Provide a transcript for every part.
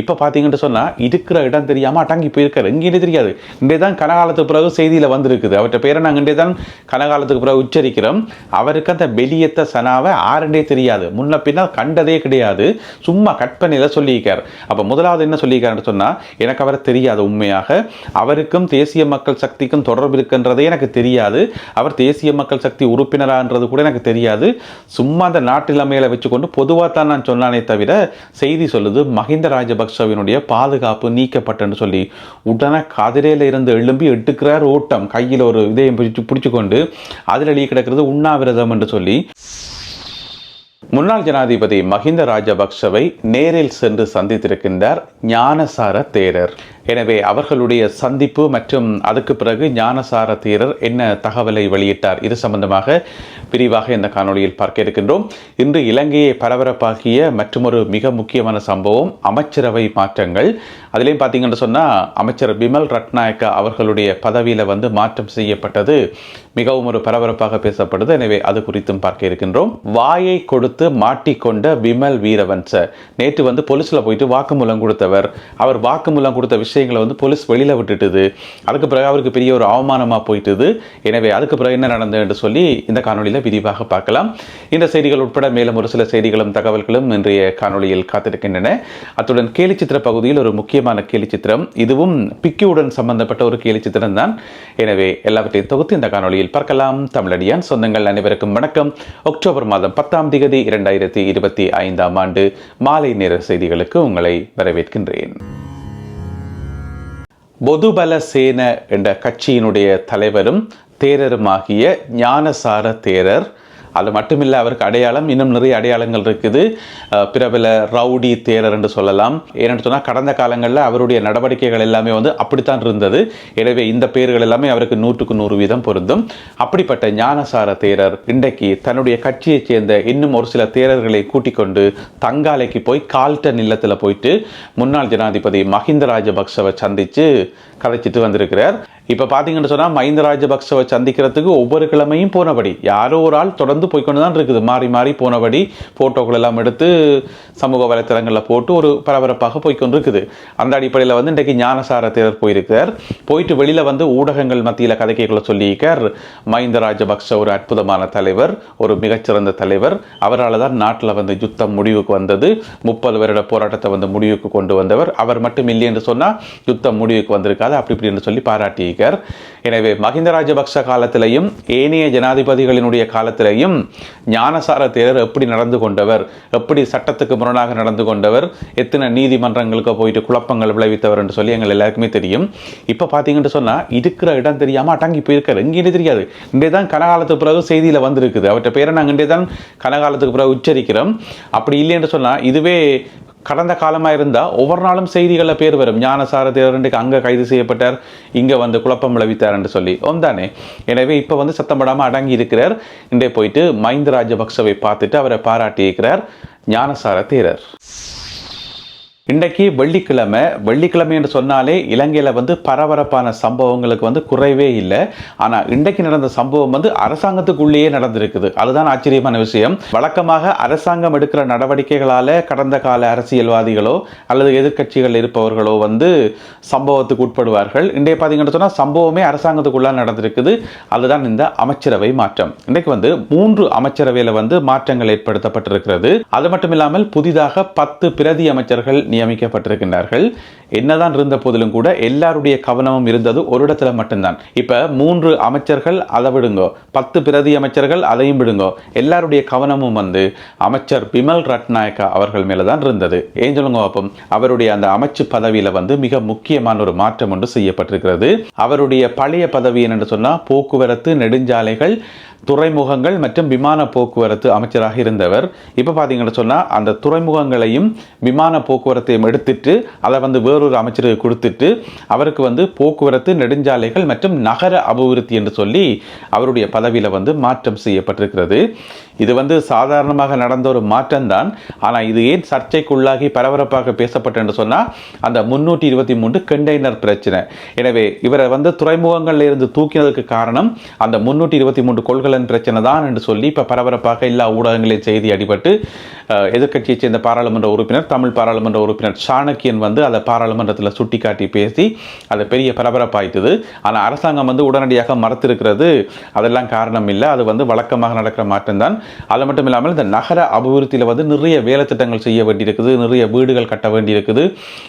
இப்போ பார்த்தீங்கன்னு சொன்னால் இருக்கிற இடம் தெரியாமல் அடங்கி போயிருக்காரு. எங்கேயுமே தெரியாது. இங்கே தான் கனகாலத்துக்கு பிறகு செய்தியில் வந்திருக்குது. அவர்கிட்ட பேரை நாங்கள் இங்கே தான் கனகாலத்துக்கு பிறகு உச்சரிக்கிறோம். அவருக்கு அந்த வெளியத்த சனாவை ஆரண்டே தெரியாது. முன்ன பின்னால் கண்டதே கிடையாது. சும்மா கற்பனையில் சொல்லியிருக்கார். அப்போ முதலாவது என்ன சொல்லியிருக்காருன்னு சொன்னால் எனக்கு அவரை தெரியாது உண்மையாக. அவருக்கும் தேசிய மக்கள் சக்திக்கும் தொடர்பு இருக்கின்றதே எனக்கு தெரியாது. அவர் தேசிய மக்கள் சக்தி உறுப்பினரான்றது கூட எனக்கு தெரியாது. சும்மா அந்த நாட்டிலமையில வச்சுக்கொண்டு பொதுவாக தான் நான் சொன்னானே தவிர செய்தி சொல்லுது மஹிந்த ராஜபக்சவினுடைய பாதுகாப்பு நீக்கப்பட்டன்னு சொல்லி உடனே கதிரையில் இருந்து எழும்பி எடுக்கிறார் ஓட்டம். கையில் ஒரு இதயம் பிடிச்சு பிடிச்சுக்கொண்டு அதில் எழுதி கிடக்கிறது உண்ணாவிரதம் என்று சொல்லி. முன்னாள் ஜனாதிபதி மஹிந்த ராஜபக்சவை நேரில் சென்று சந்தித்திருக்கின்றார் ஞானசார தேரர். எனவே அவர்களுடைய சந்திப்பு மற்றும் அதுக்கு பிறகு ஞானசார தீரர் என்ன தகவலை வெளியிட்டார் இது சம்பந்தமாக விரிவாக இந்த காணொளியில் பார்க்க இருக்கின்றோம். இன்று இலங்கையை பரபரப்பாக்கிய மற்றொரு மிக முக்கியமான சம்பவம் அமைச்சரவை மாற்றங்கள். அதிலையும் பார்த்தீங்கன்னு சொன்னால் அமைச்சர் பிமல் ரட்நாயக்கா அவர்களுடைய பதவியில் வந்து மாற்றம் செய்யப்பட்டது. மிகவும் ஒரு பரபரப்பாக பேசப்படுது. எனவே அது குறித்தும் பார்க்க இருக்கின்றோம். வாயை கொடுத்து மாட்டிக்கொண்ட விமல் வீரவன்ச நேற்று வந்து போலீஸில் போயிட்டு வாக்குமூலம் கொடுத்தவர். அவர் வாக்குமூலம் கொடுத்த விஷயம் விஷயங்களை வந்து போலீஸ் வெளியில் விட்டுட்டுது. அதுக்கு பிறகு அவருக்கு பெரிய ஒரு அவமானமாக போயிட்டுது. எனவே அதுக்கு பிறகு என்ன நடந்தது என்று சொல்லி இந்த காணொலியில் விரிவாக பார்க்கலாம். இந்த செய்திகள் உட்பட மேலும் ஒரு சில செய்திகளும் தகவல்களும் இன்றைய காணொளியில் காத்திருக்கின்றன. அத்துடன் கேலிச்சித்திர பகுதியில் ஒரு முக்கியமான கேலிச்சித்திரம் இதுவும் பிக்கியுடன் சம்பந்தப்பட்ட ஒரு கேலிச்சித்திரம் தான். எனவே எல்லாவற்றையும் தொகுத்து இந்த காணொலியில் பார்க்கலாம். தமிழடியான் சொந்தங்கள் அனைவருக்கும் வணக்கம். அக்டோபர் மாதம் பத்தாம் திகதி இரண்டாயிரத்தி இருபத்தி ஐந்தாம் ஆண்டு மாலை நேர செய்திகளுக்கு உங்களை வரவேற்கின்றேன். பொதுபல சேன என்ற கட்சியினுடைய தலைவரும் தேரருமாகிய ஞானசார தேரர் அது மட்டுமில்லை அவருக்கு அடையாளம் இன்னும் நிறைய அடையாளங்கள் இருக்குது. பிரபல ரவுடி தேரர் என்று சொல்லலாம். ஏன்னு சொன்னால் கடந்த காலங்களில் அவருடைய நடவடிக்கைகள் எல்லாமே வந்து அப்படித்தான் இருந்தது. எனவே இந்த பெயர்கள் எல்லாமே அவருக்கு நூற்றுக்கு நூறு வீதம் பொருந்தும். அப்படிப்பட்ட ஞானசார தேரர் இன்றைக்கு தன்னுடைய கட்சியைச் சேர்ந்த இன்னும் ஒரு சில தேரர்களை கூட்டிக் கொண்டு தங்காலைக்கு போய் கால்டன் இல்லத்தில் போயிட்டு முன்னாள் ஜனாதிபதி மஹிந்த ராஜபக்சவை சந்தித்து கதைச்சிட்டு வந்திருக்கிறார். இப்போ பார்த்தீங்கன்னு சொன்னால் மஹிந்த ராஜபக்சவை சந்திக்கிறதுக்கு ஒவ்வொரு கிழமையும் போனபடி யாரோ ஒரு ஆள் தொடர்ந்து போய்க்கொண்டு தான் இருக்குது. மாறி மாறி போனபடி ஃபோட்டோக்கள் எல்லாம் எடுத்து சமூக வலைத்தளங்களில் போட்டு ஒரு பரபரப்பாக போய்க்கொண்டு இருக்குது அந்த அடிப்படையில் வந்து இன்றைக்கு ஞானசார தேரர் போயிருக்கார். போயிட்டு வெளியில் வந்து ஊடகங்கள் மத்தியில் கதைக்கைகளை சொல்லியிருக்கார். மஹிந்த ராஜபக்ச ஒரு அற்புதமான தலைவர் ஒரு மிகச்சிறந்த தலைவர். அவரால் தான் நாட்டில் வந்து யுத்தம் முடிவுக்கு வந்தது. முப்பது வருட போராட்டத்தை வந்து முடிவுக்கு கொண்டு வந்தவர். அவர் மட்டும் இல்லை என்று சொன்னால் யுத்தம் முடிவுக்கு வந்திருக்காது. அப்படி இப்படி என்று சொல்லி ஸ்பீக்கர் எனவே மஹிந்த ராஜபக்ச காலத்திலையும் ஏனைய ஜனாதிபதிகளினுடைய காலத்திலையும் ஞானசார தேரர் எப்படி நடந்து கொண்டவர் எப்படி சட்டத்துக்கு முரணாக நடந்து கொண்டவர் எத்தனை நீதிமன்றங்களுக்கு போயிட்டு குழப்பங்கள் விளைவித்தவர் என்று சொல்லி எங்கள் எல்லாருக்குமே தெரியும். இப்போ பார்த்தீங்கன்னு சொன்னால் இருக்கிற இடம் தெரியாமல் அடங்கி போயிருக்காரு. எங்கேயே தெரியாது. இங்கே தான் கனகாலத்துக்கு பிறகு செய்தியில் வந்திருக்குது. அவற்றை பேரை நாங்கள் இங்கே தான் கனகாலத்துக்கு பிறகு உச்சரிக்கிறோம். அப்படி இல்லை என்று சொன்னால் இதுவே கடந்த காலமாக இருந்தால் ஒவ்வொரு நாளும் செய்திகளில் பேர் வரும். ஞானசார தேரண்டுக்கு அங்கே கைது செய்யப்பட்டார் இங்கே வந்து குழப்பம் விளைவித்தார்னு என்று சொல்லி. ஒன்றானே எனவே இப்போ வந்து சத்தம் படாமல் அடங்கி இருக்கிறார். இன்றே போயிட்டு மஹிந்த ராஜபக்சவை பார்த்துட்டு அவரை பாராட்டியிருக்கிறார் ஞானசார தேரர். இன்றைக்கு வெள்ளிக்கிழமை. வெள்ளிக்கிழமை என்று சொன்னாலே இலங்கையில் வந்து பரபரப்பான சம்பவங்களுக்கு வந்து குறைவே இல்லை. ஆனால் இன்றைக்கு நடந்த சம்பவம் வந்து அரசாங்கத்துக்குள்ளேயே நடந்திருக்குது. அதுதான் ஆச்சரியமான விஷயம். வழக்கமாக அரசாங்கம் எடுக்கிற நடவடிக்கைகளால் கடந்த கால அரசியல்வாதிகளோ அல்லது எதிர்க்கட்சிகள் இருப்பவர்களோ வந்து சம்பவத்துக்கு உட்படுவார்கள். இன்றைய பார்த்தீங்கன்னு சொன்னால் சம்பவமே அரசாங்கத்துக்குள்ளாக நடந்திருக்குது. அதுதான் இந்த அமைச்சரவை மாற்றம். இன்றைக்கு வந்து மூன்று அமைச்சரவையில் வந்து மாற்றங்கள் ஏற்படுத்தப்பட்டிருக்கிறது. அது மட்டும் இல்லாமல் புதிதாக பத்து பிரதி அமைச்சர்கள் நியமிக்கப்பட்டிருக்கின்றார்கள். என்னதான் இருந்த போதிலும் கூட எல்லாருடைய கவனமும் இருந்தது ஒரு இடத்துல மட்டும்தான். இப்ப மூன்று அமைச்சர்கள் அதை விடுங்கோ. பத்து பிரதி அமைச்சர்கள் அதையும் விடுங்கோ. எல்லாருடைய கவனமும் வந்து அமைச்சர் பிமல் ரட்நாயக்கா அவர்கள் மேலே தான் இருந்தது. ஏன் சொல்லுங்க அப்போ அவருடைய அந்த அமைச்சு பதவியில வந்து மிக முக்கியமான ஒரு மாற்றம் ஒன்று செய்யப்பட்டிருக்கிறது. அவருடைய பழைய பதவி என்னென்று சொன்னா போக்குவரத்து நெடுஞ்சாலைகள் துறைமுகங்கள் மற்றும் விமான போக்குவரத்து அமைச்சராக இருந்தவர். இப்போ பார்த்தீங்கன்னு சொன்னால் அந்த துறைமுகங்களையும் விமான போக்குவரத்தையும் எடுத்துட்டு அதை வந்து வேறொரு அமைச்சருக்கு கொடுத்துட்டு அவருக்கு வந்து போக்குவரத்து நெடுஞ்சாலைகள் மற்றும் நகர அபிவிருத்தி என்று சொல்லி அவருடைய பதவியில் வந்து மாற்றம் செய்யப்பட்டிருக்கிறது. இது வந்து சாதாரணமாக நடந்த ஒரு மாற்றம்தான். ஆனால் இது ஏன் சர்ச்சைக்குள்ளாகி பரபரப்பாக பேசப்பட்டு என்று சொன்னால் அந்த முன்னூற்றி இருபத்தி மூன்று கண்டெய்னர் பிரச்சனை. எனவே இவரை வந்து துறைமுகங்களில் இருந்து தூக்கினதுக்கு காரணம் அந்த முன்னூற்றி இருபத்தி மூன்று கொள்கலன் பிரச்சனை தான் என்று சொல்லி இப்போ பரபரப்பாக எல்லா ஊடகங்களில் செய்தி அடிபட்டு அஹ், எதிர்க்கட்சியைச் சேர்ந்த பாராளுமன்ற உறுப்பினர் தமிழ் பாராளுமன்ற உறுப்பினர் சாணக்கியன் வந்து அதை பாராளுமன்றத்தில் சுட்டிக்காட்டி பேசி அது பெரிய பரபரப்பாயிட்டது. ஆனால் அரசாங்கம் வந்து உடனடியாக மறுத்திருக்கிறது. அதெல்லாம் காரணம் இல்லை. அது வந்து வழக்கமாக நடக்கிற மாற்றம்தான். அது மட்டும் இல்லாமல் இந்த நகர அபிவிருத்தியில் வந்து நிறைய வேலை திட்டங்கள் செய்ய வேண்டியிருக்குது நிறைய வீடுகள் கட்ட வேண்டியிருக்குது.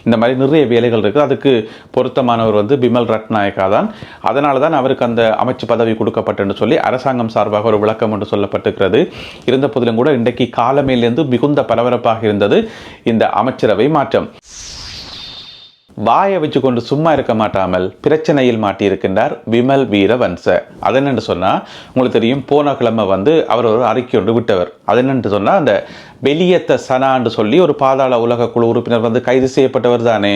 இந்த மாதிரி நிறைய வேலைகள் இருக்குது அதுக்கு பொருத்தமானவர் வந்து பிமல் ரட்நாயக்கா தான். அதனால தான் அவருக்கு அந்த அமைச்சு பதவி கொடுக்கப்பட்டன்னு சொல்லி அரசாங்கம் சார்பாக ஒரு விளக்கம் என்று சொல்லப்பட்டிருக்கிறது. இருந்த போதிலும் கூட இன்றைக்கு காலமையிலிருந்து மிகுந்த பரபரப்பாக இருந்தது இந்த அமைச்சரவை மாற்றம். வாயை வச்சு கொண்டு சும்மா இருக்க மாட்டாமல் பிரச்சனையில் மாட்டியிருக்கின்றார் விமல் வீரவன்ச. அது என்னென்று சொன்னால் உங்களுக்கு தெரியும் போன கிழமை வந்து அவர் ஒரு அறிக்கை ஒன்று விட்டவர். அது என்னென்று சொன்னால் அந்த வெளியத்த சனான்னு சொல்லி ஒரு பாதாள உலக குழு உறுப்பினர் வந்து கைது செய்யப்பட்டவர் தானே.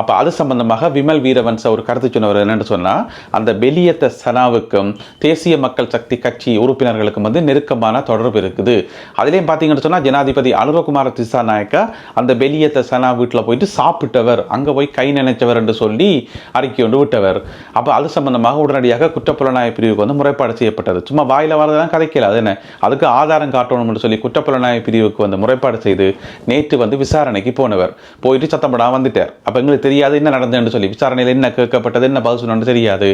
அப்போ அது சம்பந்தமாக விமல் வீரவன்ச ஒரு கருத்து சொன்னவர் என்னென்னு சொன்னால் அந்த பெலியத்த சனாவுக்கும் தேசிய மக்கள் சக்தி கட்சி உறுப்பினர்களுக்கும் வந்து நெருக்கமான தொடர்பு இருக்குது. அதுலேயும் பார்த்தீங்கன்னு சொன்னால் ஜனாதிபதி அனுரகுமார திசாநாயக்கா அந்த வெளியத்த சனா வீட்டில் போயிட்டு சாப்பிட்டவர் அங்கே போய் கை நினைச்சவர் என்று சொல்லி அறிக்கை ஒன்று விட்டவர். அப்போ அது சம்பந்தமாக உடனடியாக குற்றப்புலனாய்வு பிரிவுக்கு வந்து முறைப்பாடு செய்யப்பட்டது. சும்மா வாயில வரதெல்லாம் கதைக்கல அது என்ன? அதுக்கு ஆதாரம் காட்டணும்னு சொல்லி குற்றப்புலனாய்வு பிரிவுக்கு வந்து முறைப்பாடு செய்து நேற்று வந்து விசாரணைக்கு போனவர். போயிட்டு சத்தம் போடாமல் வந்துட்டார். அப்போ எங்களுக்கு தெரியாது என்ன நடந்ததுன்னு சொல்லி விசாரணையில் என்ன கேட்கப்பட்டது என்ன பதில் சொன்னு தெரியாது.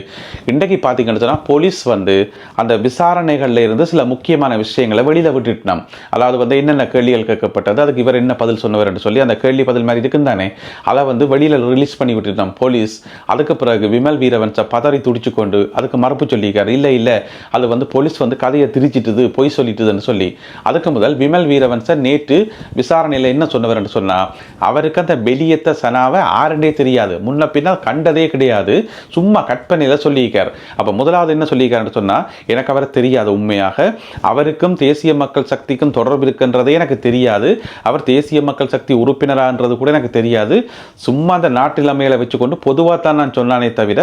இன்றைக்கு பார்த்தீங்கன்னு சொன்னால் போலீஸ் வந்து அந்த விசாரணைகளில் இருந்து சில முக்கியமான விஷயங்களை வெளியில் விட்டுட்டோம். அதாவது வந்து என்னென்ன கேள்விகள் கேட்கப்பட்டது அதுக்கு இவர் என்ன பதில் சொன்னவர் என்று சொல்லி அந்த கேள்வி பதில் மாதிரி இருக்குன்னு தானே. அதை வந்து வெளியில் ரிலீஸ் பண்ணி விட்டுட்டோம் போலீஸ். அதுக்கு பிறகு விமல் வீரவன்ச பதறி துடிச்சு கொண்டு அதுக்கு மறுப்பு சொல்லியிருக்காரு. இல்லை இல்லை. அது வந்து போலீஸ் வந்து கதையை திரிச்சிட்டுது பொய் சொல்லிட்டுதுன்னு சொல்லி. அதுக்கு முதல் விமல் வீரவன்ச நேற்று விசாரணையில் என்ன சொன்னவர் என்று சொன்னால் அவருக்கு அந்த வெளியத்த சனாவை ஆரண்டே தெரியாது. முன்ன பின்னால் கண்டதே கிடையாது. சும்மா கற்பனையில் சொல்லியிருக்கார். அப்போ முதலாவது என்ன சொல்லியிருக்காருன்னு சொன்னால் எனக்கு அவரை தெரியாது உண்மையாக. அவருக்கும் தேசிய மக்கள் சக்திக்கும் தொடர்பு இருக்கின்றதே எனக்கு தெரியாது. அவர் தேசிய மக்கள் சக்தி உறுப்பினரான்றது கூட எனக்கு தெரியாது. சும்மா அந்த நாட்டிலமையில வச்சுக்கொண்டு பொதுவாக தான் நான் சொன்னானே தவிர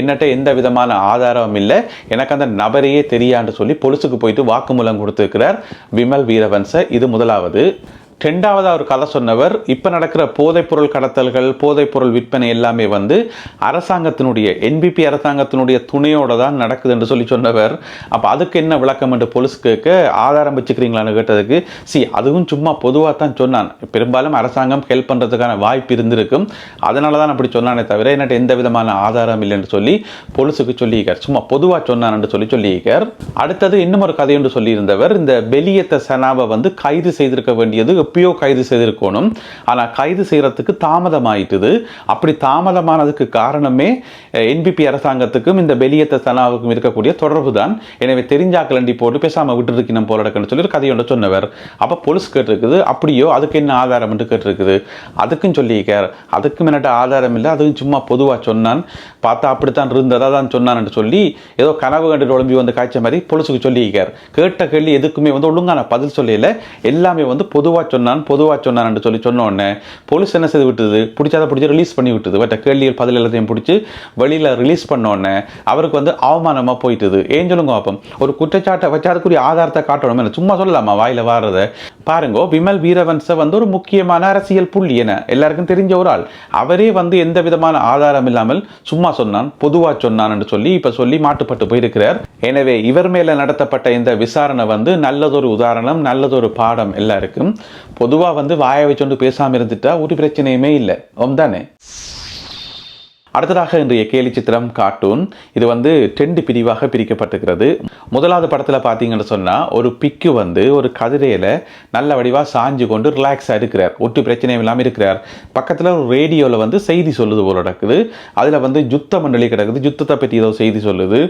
என்னட்ட எந்த விதமான ஆதாரமும் இல்லை. எனக்கு அந்த நபரையே தெரியான்னு சொல்லி பொலிசுக்கு போயிட்டு வாக்குமூலம் கொடுத்துருக்கிறார் விமல் வீரவன்ச. இது முதல் முதலாவது ரெண்டாவதாக ஒரு கதை சொன்னவர் இப்போ நடக்கிற போதைப்பொருள் கடத்தல்கள் போதைப்பொருள் விற்பனை எல்லாமே வந்து அரசாங்கத்தினுடைய என்பிபி அரசாங்கத்தினுடைய துணையோடு தான் நடக்குது என்று சொல்லி சொன்னவர். அப்போ அதுக்கு என்ன விளக்கம் என்று போலீஸ் கேட்க ஆதாரம் வச்சுக்கிறீங்களான்னு கேட்டதுக்கு சி அதுவும் சும்மா பொதுவாக தான் சொன்னான். பெரும்பாலும் அரசாங்கம் ஹெல்ப் பண்ணுறதுக்கான வாய்ப்பு இருந்திருக்கும். அதனால தான் அப்படி சொன்னானே தவிர என்னட்ட எந்த விதமான ஆதாரம் இல்லைன்னு சொல்லி போலீஸுக்கு சொல்லியிருக்கார். சும்மா பொதுவாக சொன்னான் சொல்லி சொல்லியிருக்கார். அடுத்தது இன்னும் ஒரு கதை என்று சொல்லியிருந்தவர் இந்த வெளியத்த சனாவை வந்து கைது செய்திருக்க வேண்டியது எப்பயோ கைது செய்திருக்கணும். ஆனால் கைது செய்கிறதுக்கு தாமதமாயிட்டுது. அப்படி தாமதமானதுக்கு காரணமே என்பிபி அரசாங்கத்துக்கும் இந்த வெளியத்த சனாவுக்கும் இருக்கக்கூடிய தொடர்பு தான் எனவே தெரிஞ்சாக்கலண்டி போட்டு பேசாமல் விட்டுருக்கணும் போல இருக்குன்னு சொல்லி ஒரு கதையோட சொன்னவர். அப்போ போலீஸ் கேட்டிருக்குது அப்படியோ அதுக்கு என்ன ஆதாரம் என்று கேட்டிருக்குது? அதுக்கும் சொல்லியிருக்கார். அதுக்கும் என்னட்ட ஆதாரம் இல்லை அதுவும் சும்மா பொதுவாக சொன்னான். பார்த்தா அப்படித்தான் இருந்ததா தான் சொன்னான்னு சொல்லி ஏதோ கனவு கண்டு உழம்பி வந்து காய்ச்ச மாதிரி போலீஸுக்கு சொல்லியிருக்கார். கேட்ட கேள்வி எதுக்குமே வந்து ஒழுங்கான பதில் சொல்லல. எல்லாமே வந்து பொதுவாக சொன்னான் பொதுவாக சொன்னான்னு சொல்லி சொன்ன உடனே போலீஸ் என்ன செய்து விட்டது? பிடிச்சாத பிடிச்சி ரிலீஸ் பண்ணி விட்டுது. பட் கேள்விகள் பதில் எல்லாத்தையும் பிடிச்சி வெளியில் ரிலீஸ் பண்ண உடனே அவருக்கு வந்து அவமானமாக போயிட்டுது. ஏன் சொல்லுங்க அப்பம் ஒரு குற்றச்சாட்டை வச்சு அதுக்குரிய ஆதாரத்தை காட்டணும் என்ன சும்மா சொல்லலாமா? வாயில் வாடுறத பாருங்க விமல் வீரவன்ச வந்து ஒரு முக்கியமான அரசியல் புள்ளி என எல்லாருக்கும் தெரிஞ்ச ஒரு ஆள். அவரே வந்து எந்த விதமான ஆதாரம் இல்லாமல் சும்மா சொன்னான் பொதுவாக சொன்னான் என்று சொல்லி இப்போ சொல்லி மாட்டுப்பட்டு போயிருக்கிறார். எனவே இவர் மேலே நடத்தப்பட்ட இந்த விசாரணை வந்து நல்லதொரு உதாரணம் நல்லதொரு பாடம் எல்லாருக்கும். பொதுவாக வந்து வாயை வச்சுட்டு பேசாமல் இருந்துட்டா ஒரு பிரச்சனையுமே இல்லை. தானே? அடுத்ததாக இன்றைய கேலி சித்திரம் கார்ட்டூன் இது வந்து டெண்டு பிரிவாக பிரிக்கப்பட்டிருக்கிறது. முதலாவது படத்தில் பார்த்தீங்கன்னு சொன்னால் ஒரு பிக்கு வந்து ஒரு கதிரையில் நல்ல வடிவாக சாஞ்சு கொண்டு ரிலாக்ஸாக இருக்கிறார். ஒட்டு பிரச்சனையும் இல்லாமல் இருக்கிறார். பக்கத்தில் ஒரு ரேடியோவில் வந்து செய்தி சொல்லுது போல நடக்குது. அதில் வந்து யுத்த மண்டலி கிடக்குது. யுத்தத்தை பற்றி ஏதோ செய்தி சொல்லுது.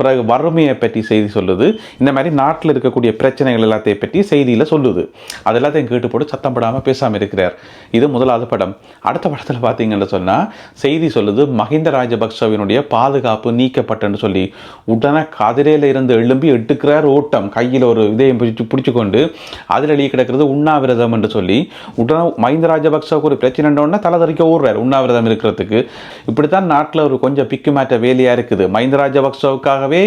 பிறகு வறுமையை பற்றி செய்தி சொல்லுது. இந்த மாதிரி நாட்டில் இருக்கக்கூடிய பிரச்சனைகள் எல்லாத்தையும் பற்றி செய்தியில் சொல்லுது. அது எல்லாத்தையும் கேட்டு போட்டு சத்தம் படாமல் பேசாமல் இருக்கிறார். இது முதலாவது படம். அடுத்த படத்தில் பார்த்தீங்கன்னு சொன்னால் செய்தி சொல்லுது மஹிந்த ராஜபக்சவினுடைய பாதுகாப்பு நீக்கப்பட்டன்னு சொல்லி உடனே கதிரையில் இருந்து எழும்பி எட்டுக்கிறார் ஓட்டம். கையில் ஒரு இதயம் பிடிச்சு பிடிச்சு கொண்டு அதில் எழுதி கிடக்கிறது உண்ணாவிரதம் என்று சொல்லி உடனே மஹிந்த ராஜபக்சவுக்கு ஒரு பிரச்சனைன்றோன்னா தலை தறிக்க ஓடுறார் உண்ணாவிரதம் இருக்கிறதுக்கு. இப்படித்தான் நாட்டில் ஒரு கொஞ்சம் பிக்குமாற்ற வேலையாக இருக்குது. மஹிந்த ராஜபக்சவுக்காகவே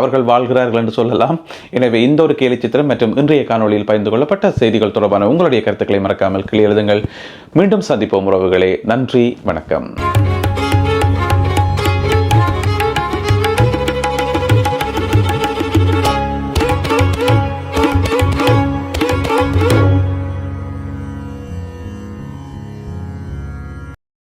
அவர்கள் வாழ்கிறார்கள் என்று சொல்லலாம். எனவே இந்த ஒரு கேலிச்சித்திரம் மற்றும் இன்றைய காணொளியில் பகிர்ந்து கொள்ளப்பட்ட செய்திகள் தொடர்பான உங்களுடைய கருத்துக்களை மறக்காமல் கீழே எழுதுங்கள். மீண்டும் சந்திப்போம் உறவுகளே. நன்றி வணக்கம்.